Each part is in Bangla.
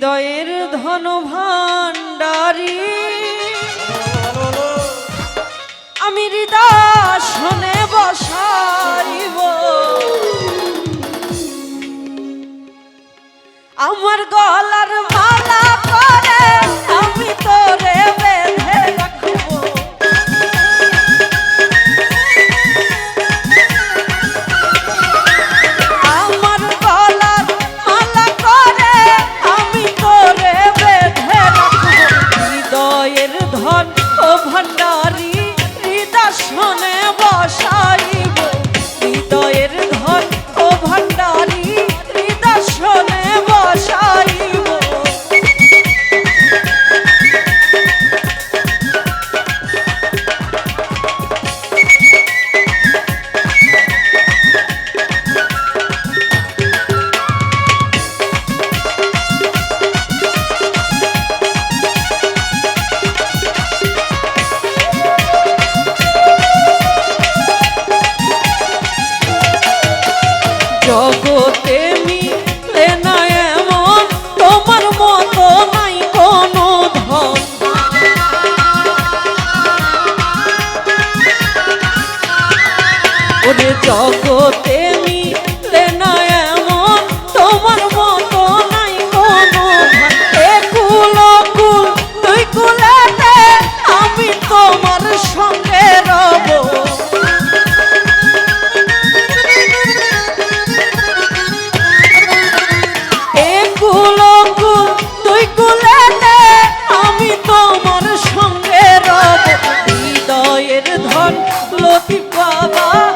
হৃদয়ের ধন ভান্ডারি আমি হৃদয় বসাইব আমার গলার মালা করে আমি তোরে জগতে মিলে না এমন, তোমার মতো নাই কোনো ধন। ওরে জগতে মিলে না এমন, তোমার সফি বাবা।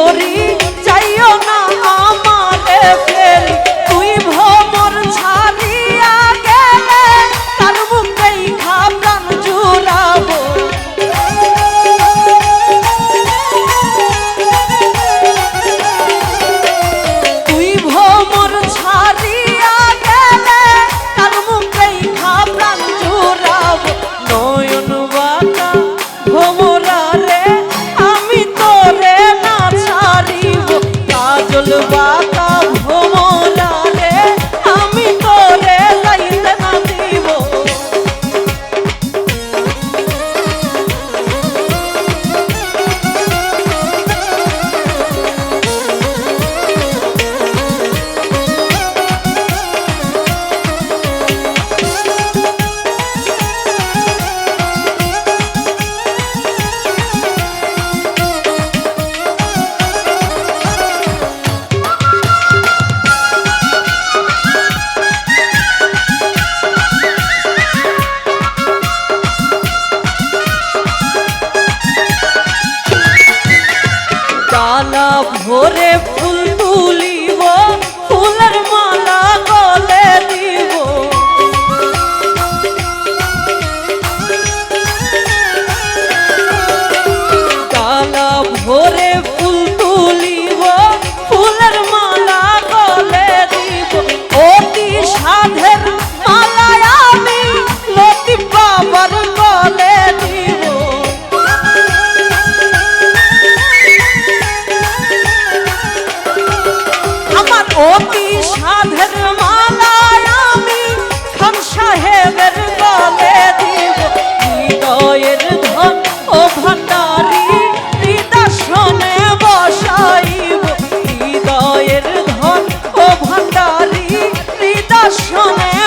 morir. অতি সাধের মালা আমি খান সাহেবের গলে দিব। হৃদয়ের ধন ও ভান্ডারি হৃদাসনে বসাইব। হৃদয়ের ধন ও ভান্ডারি হৃদাসনে